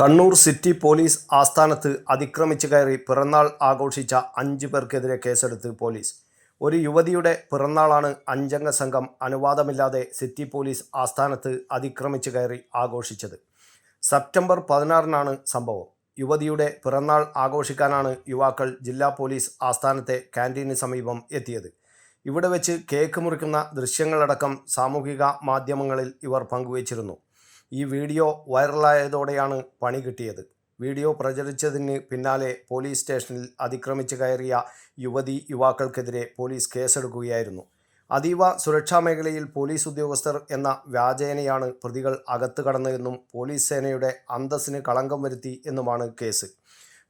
Kannur city police ആസ്ഥാനത്ത് അതിക്രമിച്ച് കയറി പിറന്നാൾ ആഘോഷിച്ച അഞ്ച് പേർക്കെതിരെ കേസെടുത്ത് പോലീസ്. ഒരു യുവതിയുടെ പിറന്നാളാണ് അഞ്ചംഗ സംഘം അനുവാദമില്ലാതെ സിറ്റി പോലീസ് ആസ്ഥാനത്ത് അതിക്രമിച്ച് കയറി ആഘോഷിച്ചത്. സെപ്റ്റംബർ പതിനാറിനാണ് സംഭവം. യുവതിയുടെ പിറന്നാൾ ആഘോഷിക്കാനാണ് യുവാക്കൾ ജില്ലാ പോലീസ് ആസ്ഥാനത്തെ ക്യാന്റീന് സമീപം എത്തിയത്. ഇവിടെ വെച്ച് കേക്ക് മുറിക്കുന്ന ദൃശ്യങ്ങളടക്കം സാമൂഹിക മാധ്യമങ്ങളിൽ ഇവർ പങ്കുവച്ചിരുന്നു. ഈ വീഡിയോ വൈറലായതോടെയാണ് പണി കിട്ടിയത്. വീഡിയോ പ്രചരിച്ചതിന് പിന്നാലെ പോലീസ് സ്റ്റേഷനിൽ അതിക്രമിച്ച് കയറിയ യുവതി യുവാക്കൾക്കെതിരെ പോലീസ് കേസെടുക്കുകയായിരുന്നു. അതീവ സുരക്ഷാ മേഖലയിൽ പോലീസ് ഉദ്യോഗസ്ഥർ എന്ന വ്യാജേനയാണ് പ്രതികൾ അകത്ത് കടന്നതെന്നും പോലീസ് സേനയുടെ അന്തസ്സിന് കളങ്കം വരുത്തി എന്നുമാണ് കേസ്.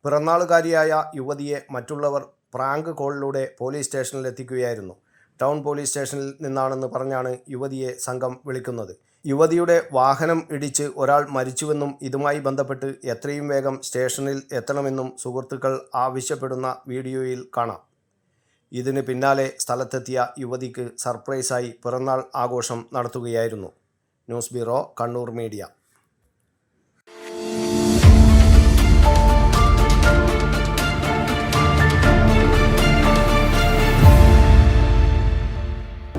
പിറന്നാളുകാരിയായ യുവതിയെ മറ്റുള്ളവർ പ്രാങ്ക് കോളിലൂടെ പോലീസ് സ്റ്റേഷനിൽ എത്തിക്കുകയായിരുന്നു ടൗൺ പോലീസ് സ്റ്റേഷനിൽ നിന്നാണെന്ന് പറഞ്ഞാണ് യുവതിയെ സംഘം വിളിക്കുന്നത്. യുവതിയുടെ വാഹനം ഇടിച്ച് ഒരാൾ മരിച്ചുവെന്നും ഇതുമായി ബന്ധപ്പെട്ട് എത്രയും വേഗം സ്റ്റേഷനിൽ എത്തണമെന്നും സുഹൃത്തുക്കൾ ആവശ്യപ്പെടുന്ന വീഡിയോയിൽ കാണാം. ഇതിന് പിന്നാലെ സ്ഥലത്തെത്തിയ യുവതിക്ക് സർപ്രൈസായി പിറന്നാൾ ആഘോഷം നടത്തുകയായിരുന്നു. News bureau Kannur media.